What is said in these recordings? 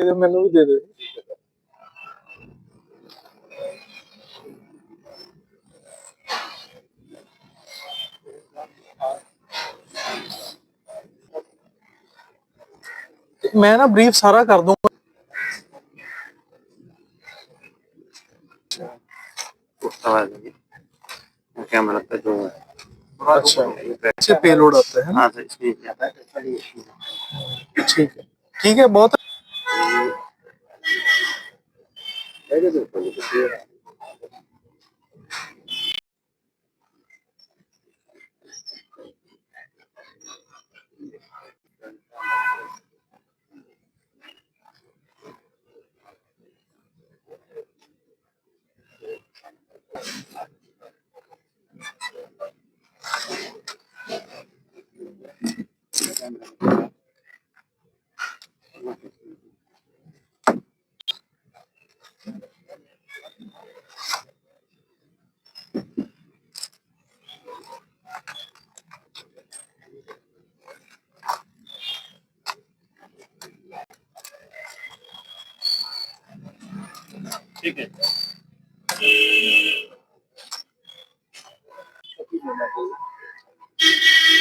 ਇਹ ਮੈਨੂੰ ਵੀ ਦੇ ਦੇ ਮੈਂ ਨਾ ਬਰੀਫ ਸਾਰਾ ਕਰ ਦੂੰਗਾ उसका बाद कैमरा का जो अच्छा से पेलोड आता है ना हाँ तो इसमें जाता है तो चलिए ठीक है ठीक Thank you. ਠੀਕ ਹੈ।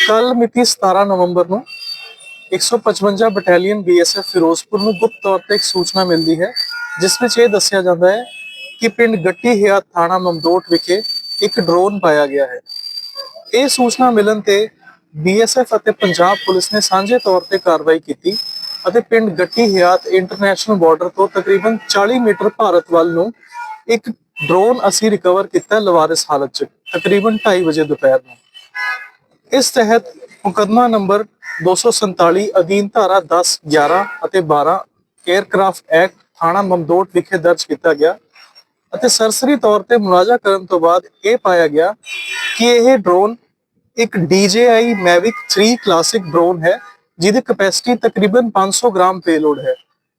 ਕੱਲ ਮਿਤੀ 17 ਨਵੰਬਰ ਨੂੰ 155 ਬਟਾਲੀਅਨ ਬੀਐਸਐਫ ਫਿਰੋਜ਼ਪੁਰ ਨੂੰ ਗੁਪਤ ਤੌਰ ਤੇ ਇੱਕ ਸੂਚਨਾ ਮਿਲਦੀ ਹੈ, ਜਿਸ ਵਿੱਚ ਇਹ ਦੱਸਿਆ ਜਾਂਦਾ ਹੈ ਕਿ ਪਿੰਡ ਗੱਟੀ ਹਿਆ ਥਾਣਾ ਮਮਦੋਟ ਵਿਖੇ ਇੱਕ ਡਰੋਨ ਪਾਇਆ ਗਿਆ ਹੈ। ਇਹ ਸੂਚਨਾ ਮਿਲਣ ਤੇ ਬੀਐਸਐਫ ਅਤੇ ਪੰਜਾਬ ਪੁਲਿਸ ਨੇ ਸਾਂਝੇ ਤੌਰ ਤੇ ਕਾਰਵਾਈ ਕੀਤੀ ਅਤੇ ਪਿੰਡ ਗੱਟੀ ਹਿਆਤ ਇੰਟਰਨੈਸ਼ਨਲ ਬਾਰਡਰ ਤੋਂ ਤਕਰੀਬਨ 40 ਮੀਟਰ ਭਾਰਤ ਵੱਲ ਨੂੰ ਇੱਕ ਡਰੋਨ ਅਸੀਂ ਰਿਕਵਰ ਕੀਤਾ ਲਵਾਰਿਸ ਹਾਲਤ 'ਚ, ਤਕਰੀਬਨ 2:30 ਵਜੇ ਦੁਪਹਿਰ ਨੂੰ। ਇਸ ਤਹਿਤ ਮੁਕਦਮਾ ਨੰਬਰ 247 ਅਧੀਨ ਧਾਰਾ 10 11 ਅਤੇ 12 에ਅਰਕ੍ਰਾਫਟ ਐਕਟ ਥਾਣਾ ਮਮਦੋਟ ਵਿਖੇ ਦਰਜ ਕੀਤਾ ਗਿਆ ਅਤੇ ਸਰਸਰੀ ਤੌਰ ਤੇ ਮੁਲਾਜ਼ਾ ਕਰਨ ਤੋਂ ਬਾਅਦ ਇਹ ਪਾਇਆ ਗਿਆ ਕਿ ਇਹ ਡਰੋਨ ਇੱਕ DJI Mavic 3 ਕਲਾਸਿਕ ਡਰੋਨ ਹੈ ਜਿਹਦੀ ਕਪੈਸਿਟੀ ਤਕਰੀਬਨ 500 ਗ੍ਰਾਮ ਪੇਲੋਡ ਹੈ।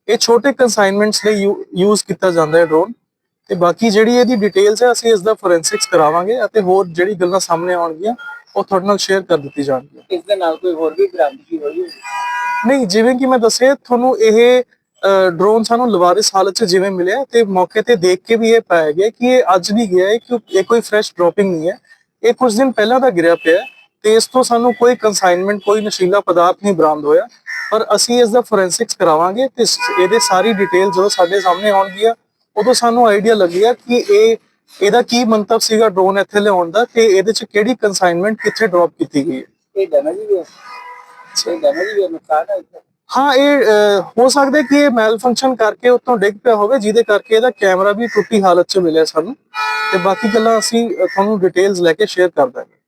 ਇਹ ਛੋਟੇ ਕਨਸਾਈਨਮੈਂਟਸ ਲਈ ਯੂਜ਼ ਕੀਤਾ ਜਾਂਦਾ ਹੈ ਡਰੋਨ ਤੇ ਬਾਕੀ ਜਿਹੜੀ ਇਹਦੀ ਡਿਟੇਲਸ ਹੈ ਅਸੀਂ ਇਸ ਦਾ ਫੋਰੈਂਸਿਕਸ ਕਰਾਵਾਂਗੇ ਅਤੇ ਹੋਰ ਜਿਹੜੀ ਗੱਲਾਂ ਸਾਹਮਣੇ ਆਉਣਗੀਆਂ ਉਹ ਤੁਹਾਡੇ ਨਾਲ ਸ਼ੇਅਰ ਕਰ ਦਿੱਤੀ ਜਾਣਗੀਆਂ। ਇਸ ਦੇ ਨਾਲ ਕੋਈ ਹੋਰ ਵੀ ਬਰਾਮਦਗੀ ਹੋਈ ਨਹੀਂ ਜਿਵੇਂ ਕਿ ਮੈਂ ਦੱਸਿਆ ਤੁਹਾਨੂੰ ਇਹ ਡਰੋਨ ਸਾਨੂੰ ਲਵਾਰਿਸ ਹਾਲਤ 'ਚ ਜਿਵੇਂ ਮਿਲਿਆ ਤੇ ਮੌਕੇ ਤੇ ਦੇਖ ਕੇ ਵੀ ਇਹ ਪਾਇਆ ਗਿਆ ਕਿ ਇਹ ਅੱਜ ਨਹੀਂ ਗਿਆ ਹੈ ਕਿ ਇਹ ਕੋਈ ਫਰੈਸ਼ ਡ੍ਰੌਪਿੰਗ ਨਹੀਂ ਹੈ। ਇਹ ਕੁਝ ਦਿਨ ਪਹਿਲਾਂ ਦਾ ਗਿਰਿਆ ਪਿਆ ਹੈ। ਤੇ ਇਸ ਤੋਂ ਸਾਨੂੰ ਕੋਈ ਕਨਸਾਈਨਮੈਂਟ ਕੋਈ ਨਸ਼ੀਲਾ ਪਦਾਰਥ ਨਹੀਂ ਬਰਾਮਦ ਹੋਇਆ। ਪਰ ਅਸੀਂ ਇਸ ਦਾ ਫੋਰੈਂਸਿਕਸ ਕਰਾਵਾਂਗੇ ਤੇ ਇਹਦੇ ਸਾਰੀ ਡਿਟੇਲ ਜਦੋਂ ਸਾਡੇ ਸਾਹਮਣੇ ਆਉਣਗੀਆਂ ਉਦੋਂ ਸਾਨੂੰ ਆਈਡੀਆ ਲੱਗੇਗਾ ਕਿ ਇਹ ਇਹਦਾ ਕੀ ਮੰਤਵ ਸੀਗਾ ਡਰੋਨ ਇੱਥੇ ਲਿਆਉਣ ਦਾ ਤੇ ਇਹਦੇ ਚ ਕਿਹੜੀ ਕਨਸਾਈਨਮੈਂਟ ਕਿੱਥੇ ਡ੍ਰੌਪ ਕੀਤੀ ਗਈ ਹੈ। ਇਹ ਹਾਂ। ਇਹ ਹੋ ਸਕਦਾ ਕਿ ਇਹ ਮੈਲ ਫੰਕਸ਼ਨ ਕਰਕੇ ਉਤੋਂ ਡਿੱਗ ਪਿਆ ਹੋਵੇ ਜਿਹਦੇ ਕਰਕੇ ਇਹਦਾ ਕੈਮਰਾ ਵੀ ਟੁੱਟੀ ਹਾਲਤ 'ਚ ਮਿਲਿਆ ਸਾਨੂੰ। ਤੇ ਬਾਕੀ ਗੱਲਾਂ ਅਸੀਂ ਤੁਹਾਨੂੰ ਡਿਟੇਲਸ ਲੈ ਕੇ ਸ਼ੇਅਰ ਕਰ ਦਾਂਗੇ।